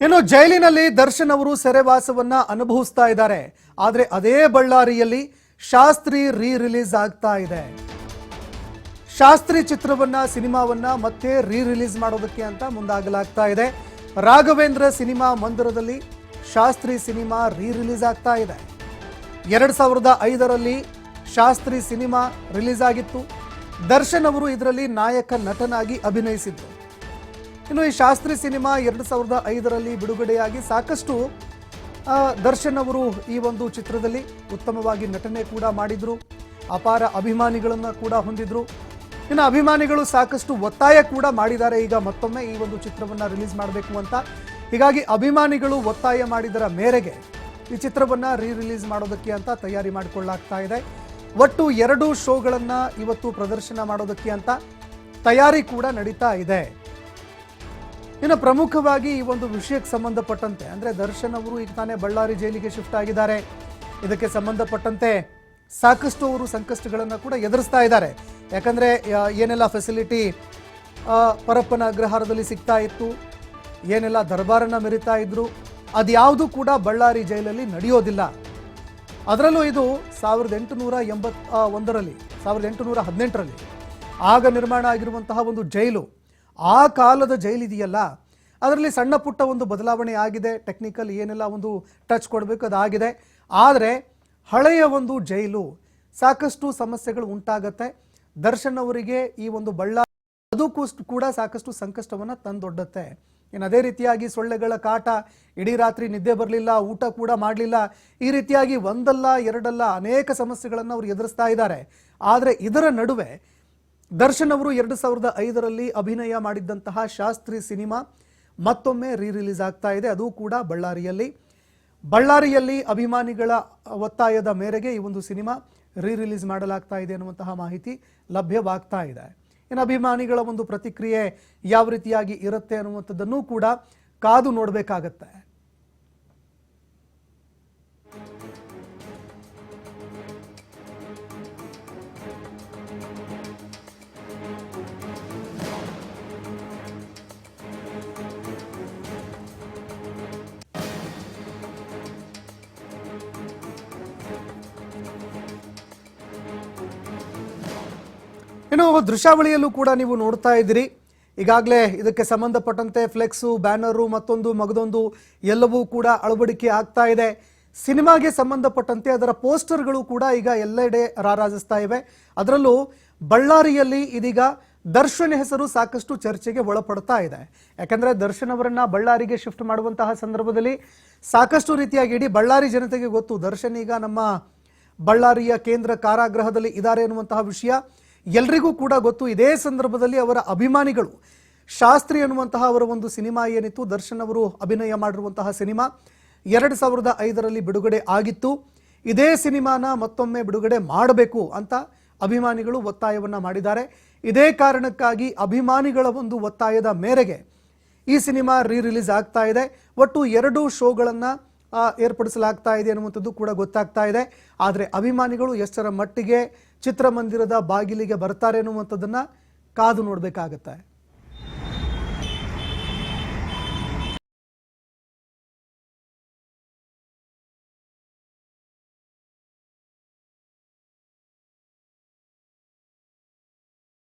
ಇನ್ನು ಜೈಲಿನಲ್ಲಿ ದರ್ಶನ್ ಅವರು ಸೆರೆವಾಸವನ್ನ ಅನುಭವಿಸ್ತಾ ಇದ್ದಾರೆ. ಆದರೆ ಅದೇ ಬಳ್ಳಾರಿಯಲ್ಲಿ ಶಾಸ್ತ್ರಿ ರೀ ರಿಲೀಸ್ ಆಗ್ತಾ ಇದೆ. ಶಾಸ್ತ್ರಿ ಚಿತ್ರವನ್ನ, ಸಿನಿಮಾವನ್ನ ಮತ್ತೆ ರೀ ರಿಲೀಸ್ ಮಾಡೋದಕ್ಕೆ ಅಂತ ಮುಂದಾಗಲಾಗ್ತಾ ಇದೆ. ರಾಘವೇಂದ್ರ ಸಿನಿಮಾ ಮಂದಿರದಲ್ಲಿ ಶಾಸ್ತ್ರಿ ಸಿನಿಮಾ ರೀ ರಿಲೀಸ್ ಆಗ್ತಾ ಇದೆ. ಎರಡ್ ಸಾವಿರದ ಐದರಲ್ಲಿ ಶಾಸ್ತ್ರಿ ಸಿನಿಮಾ ರಿಲೀಸ್ ಆಗಿತ್ತು. ದರ್ಶನ್ ಅವರು ಇದರಲ್ಲಿ ನಾಯಕ ನಟನಾಗಿ ಅಭಿನಯಿಸಿದ್ರು. ಇನ್ನು ಈ ಶಾಸ್ತ್ರಿ ಸಿನಿಮಾ ಎರಡು ಸಾವಿರದ ಐದರಲ್ಲಿ ಬಿಡುಗಡೆಯಾಗಿ ಸಾಕಷ್ಟು ದರ್ಶನ್ ಅವರು ಈ ಒಂದು ಚಿತ್ರದಲ್ಲಿ ಉತ್ತಮವಾಗಿ ನಟನೆ ಕೂಡ ಮಾಡಿದ್ರು. ಅಪಾರ ಅಭಿಮಾನಿಗಳನ್ನು ಕೂಡ ಹೊಂದಿದ್ರು. ಇನ್ನು ಅಭಿಮಾನಿಗಳು ಸಾಕಷ್ಟು ಒತ್ತಾಯ ಕೂಡ ಮಾಡಿದ್ದಾರೆ. ಈಗ ಮತ್ತೊಮ್ಮೆ ಈ ಒಂದು ಚಿತ್ರವನ್ನು ರಿಲೀಸ್ ಮಾಡಬೇಕು ಅಂತ. ಹೀಗಾಗಿ ಅಭಿಮಾನಿಗಳು ಒತ್ತಾಯ ಮಾಡಿದರ ಮೇರೆಗೆ ಈ ಚಿತ್ರವನ್ನು ರೀ ರಿಲೀಸ್ ಮಾಡೋದಕ್ಕೆ ಅಂತ ತಯಾರಿ ಮಾಡಿಕೊಳ್ಳಾಗ್ತಾ ಇದೆ. ಒಟ್ಟು ಎರಡು ಶೋಗಳನ್ನು ಇವತ್ತು ಪ್ರದರ್ಶನ ಮಾಡೋದಕ್ಕೆ ಅಂತ ತಯಾರಿ ಕೂಡ ನಡೀತಾ ಇದೆ. ಇನ್ನು ಪ್ರಮುಖವಾಗಿ ಈ ಒಂದು ವಿಷಯಕ್ಕೆ ಸಂಬಂಧಪಟ್ಟಂತೆ, ಅಂದರೆ ದರ್ಶನ್ ಅವರು ಈಗ ತಾನೇ ಬಳ್ಳಾರಿ ಜೈಲಿಗೆ ಶಿಫ್ಟ್ ಆಗಿದ್ದಾರೆ. ಇದಕ್ಕೆ ಸಂಬಂಧಪಟ್ಟಂತೆ ಸಾಕಷ್ಟು ಅವರು ಸಂಕಷ್ಟಗಳನ್ನು ಕೂಡ ಎದುರಿಸ್ತಾ ಇದ್ದಾರೆ. ಯಾಕಂದರೆ ಏನೆಲ್ಲ ಫೆಸಿಲಿಟಿ ಪರಪ್ಪನ ಅಗ್ರಹಾರದಲ್ಲಿ ಸಿಗ್ತಾ ಇತ್ತು, ಏನೆಲ್ಲ ದರ್ಬಾರನ್ನ ಮೆರಿತಾ ಇದ್ರು, ಅದ್ಯಾವುದು ಕೂಡ ಬಳ್ಳಾರಿ ಜೈಲಲ್ಲಿ ನಡೆಯೋದಿಲ್ಲ. ಅದರಲ್ಲೂ ಇದು ಸಾವಿರದ ಎಂಟುನೂರ ಎಂಬತ್ತ ಒಂದರಲ್ಲಿ, ಸಾವಿರದ ಎಂಟುನೂರ ಹದಿನೆಂಟರಲ್ಲಿ ಆಗ ನಿರ್ಮಾಣ ಆಗಿರುವಂತಹ ಒಂದು ಜೈಲು ಆ ಕಾಲದ ಜೈಲಿದೆಯಲ್ಲ ಅದರಲ್ಲಿ ಸಣ್ಣ ಪುಟ್ಟ ಒಂದು ಬದಲಾವಣೆ ಆಗಿದೆ. ಟೆಕ್ನಿಕಲ್ ಏನೆಲ್ಲ ಒಂದು ಟಚ್ ಕೊಡಬೇಕು ಅದಾಗಿದೆ. ಆದರೆ ಹಳೆಯ ಒಂದು ಜೈಲು ಸಾಕಷ್ಟು ಸಮಸ್ಯೆಗಳು ಉಂಟಾಗತ್ತೆ. ದರ್ಶನ್ ಅವರಿಗೆ ಈ ಒಂದು ಬಳ್ಳಾರಿ ಅದಕ್ಕೂ ಕೂಡ ಸಾಕಷ್ಟು ಸಂಕಷ್ಟವನ್ನು ತಂದೊಡ್ಡತ್ತೆ. ಇನ್ನು ಅದೇ ರೀತಿಯಾಗಿ ಸೊಳ್ಳೆಗಳ ಕಾಟ, ಇಡೀ ರಾತ್ರಿ ನಿದ್ದೆ ಬರಲಿಲ್ಲ, ಊಟ ಕೂಡ ಮಾಡಲಿಲ್ಲ. ಈ ರೀತಿಯಾಗಿ ಒಂದಲ್ಲ, ಎರಡಲ್ಲ ಅನೇಕ ಸಮಸ್ಯೆಗಳನ್ನು ಅವರು ಎದುರಿಸ್ತಾ ಇದ್ದಾರೆ. ಆದರೆ ಇದರ ನಡುವೆ ದರ್ಶನ್ ಅವರು ಎರಡು ಸಾವಿರದ ಐದರಲ್ಲಿ ಅಭಿನಯ ಮಾಡಿದ್ದಂತಹ ಶಾಸ್ತ್ರಿ ಸಿನಿಮಾ ಮತ್ತೊಮ್ಮೆ ರೀ ರಿಲೀಸ್ ಆಗ್ತಾ ಇದೆ. ಅದು ಕೂಡ ಬಳ್ಳಾರಿಯಲ್ಲಿ. ಬಳ್ಳಾರಿಯಲ್ಲಿ ಅಭಿಮಾನಿಗಳ ಒತ್ತಾಯದ ಮೇರೆಗೆ ಈ ಒಂದು ಸಿನಿಮಾ ರೀ ರಿಲೀಸ್ ಮಾಡಲಾಗ್ತಾ ಇದೆ ಅನ್ನುವಂತಹ ಮಾಹಿತಿ ಲಭ್ಯವಾಗ್ತಾ ಇದೆ. ಇನ್ನು ಅಭಿಮಾನಿಗಳ ಒಂದು ಪ್ರತಿಕ್ರಿಯೆ ಯಾವ ರೀತಿಯಾಗಿ ಇರುತ್ತೆ ಅನ್ನುವಂಥದ್ದನ್ನು ಕೂಡ ಕಾದು ನೋಡಬೇಕಾಗತ್ತೆ. ಇನ್ನು ದೃಶ್ಯಾವಳಿಯಲ್ಲೂ ಕೂಡ ನೀವು ನೋಡ್ತಾ ಇದ್ದೀರಿ. ಈಗಾಗಲೇ ಇದಕ್ಕೆ ಸಂಬಂಧಪಟ್ಟಂತೆ ಫ್ಲೆಕ್ಸು, ಬ್ಯಾನರು, ಮತ್ತೊಂದು ಮಗದೊಂದು ಎಲ್ಲವೂ ಕೂಡ ಅಳವಡಿಕೆ ಆಗ್ತಾ ಇದೆ. ಸಿನಿಮಾಗೆ ಸಂಬಂಧಪಟ್ಟಂತೆ ಅದರ ಪೋಸ್ಟರ್ಗಳು ಕೂಡ ಈಗ ಎಲ್ಲೆಡೆ ರಾರಾಜಿಸ್ತಾ ಇವೆ. ಅದರಲ್ಲೂ ಬಳ್ಳಾರಿಯಲ್ಲಿ ಇದೀಗ ದರ್ಶನ್ ಹೆಸರು ಸಾಕಷ್ಟು ಚರ್ಚೆಗೆ ಒಳಪಡ್ತಾ ಇದೆ. ಯಾಕಂದ್ರೆ ದರ್ಶನ್ ಅವರನ್ನು ಬಳ್ಳಾರಿಗೆ ಶಿಫ್ಟ್ ಮಾಡುವಂತಹ ಸಂದರ್ಭದಲ್ಲಿ ಸಾಕಷ್ಟು ರೀತಿಯಾಗಿ ಇಡೀ ಬಳ್ಳಾರಿ ಜನತೆಗೆ ಗೊತ್ತು, ದರ್ಶನ್ ಈಗ ನಮ್ಮ ಬಳ್ಳಾರಿಯ ಕೇಂದ್ರ ಕಾರಾಗೃಹದಲ್ಲಿ ಇದ್ದಾರೆ ಎನ್ನುವಂತಹ ವಿಷಯ. ಎಲ್ರಿಗೂ ಕೂಡ ಗೊತ್ತು, ಇದೇ ಸಂದರ್ಭದಲ್ಲಿ ಅವರ ಅಭಿಮಾನಿಗಳು. ಶಾಸ್ತ್ರಿ ಅನ್ನುವಂತಹ ಅವರ ಒಂದು ಸಿನಿಮಾ ಏನಿತ್ತು, ದರ್ಶನ್ ಅವರು ಅಭಿನಯ ಮಾಡಿರುವಂತಹ ಸಿನಿಮಾ. ಎರಡು ಸಾವಿರದ ಐದರಲ್ಲಿ ಬಿಡುಗಡೆ ಆಗಿತ್ತು. ಇದೇ ಸಿನಿಮಾನ ಮತ್ತೊಮ್ಮೆ ಬಿಡುಗಡೆ ಮಾಡಬೇಕು ಅಂತ ಅಭಿಮಾನಿಗಳು ಒತ್ತಾಯವನ್ನ ಮಾಡಿದ್ದಾರೆ. ಇದೇ ಕಾರಣಕ್ಕಾಗಿ ಅಭಿಮಾನಿಗಳ ಒಂದು ಒತ್ತಾಯದ ಮೇರೆಗೆ ಈ ಸಿನಿಮಾ ರೀ ರಿಲೀಸ್ ಆಗ್ತಾ ಇದೆ. ಒಟ್ಟು ಎರಡು ಶೋಗಳನ್ನ ಏರ್ಪಡಿಸಲಾಗ್ತಾ ಇದೆ ಅನ್ನುವಂಥದ್ದು ಕೂಡ ಗೊತ್ತಾಗ್ತಾ ಇದೆ. ಆದರೆ ಅಭಿಮಾನಿಗಳು ಎಷ್ಟರ ಮಟ್ಟಿಗೆ ಚಿತ್ರಮಂದಿರದ ಬಾಗಿಲಿಗೆ ಬರ್ತಾರೆ ಅನ್ನುವಂಥದ್ದನ್ನು ಕಾದು ನೋಡಬೇಕಾಗತ್ತೆ.